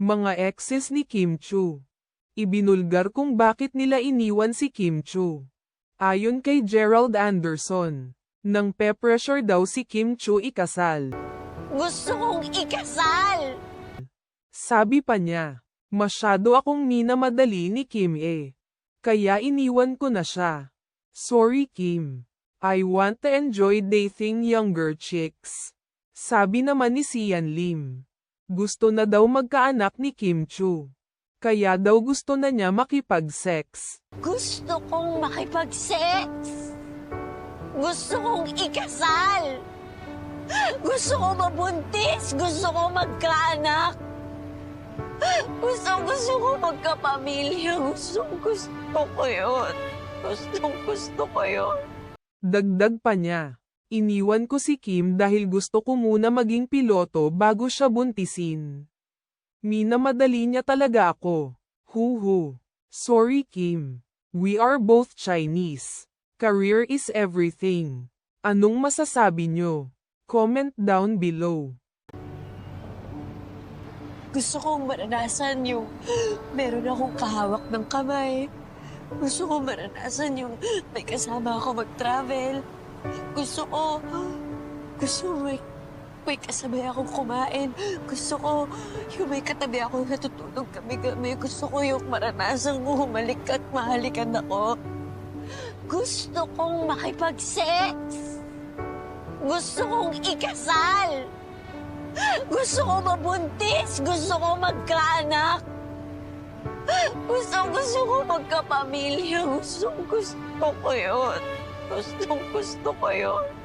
Mga exes ni Kim Chu. Ibinulgar kung bakit nila iniwan si Kim Chu. Ayon kay Gerald Anderson, nang pe-pressure daw si Kim Chu ikasal. Gusto kong ikasal! Sabi pa niya, masyado akong minamadali ni Kim eh. Kaya iniwan ko na siya. Sorry Kim. I want to enjoy dating younger chicks. Sabi naman ni Sian Lim. Gusto na daw magkaanak ni Kim Chu. Kaya daw gusto na niya makipag-sex. Gusto kong makipag-sex! Gusto kong ikasal! Gusto ko mabuntis! Gusto ko magkaanak! Gusto, gusto ko magkapamilya! Gusto, gusto ko yun! Gusto, gusto ko yun! Dagdag pa niya. Iniwan ko si Kim dahil gusto ko muna maging piloto bago siya buntisin. Minamadali niya talaga ako. Huhu. Sorry Kim. We are both Chinese. Career is everything. Anong masasabi niyo? Comment down below. Gusto kong maranasan yung meron akong kahawak ng kamay. Gusto kong maranasan yung may kasama ako mag-travel. Gusto ko, gusto may, may kasabay akong kumain. Gusto ko yung may katabi ako natutulog kami-kami. Gusto ko yung maranasan mo humalik at mahalikan ako. Gusto kong makipag-sex. Gusto kong ikasal. Gusto ko mabuntis. Gusto ko magkaanak. Gusto, gusto ko magkapamilya. Gusto, gusto ko yun. Gusto, gusto ko yun.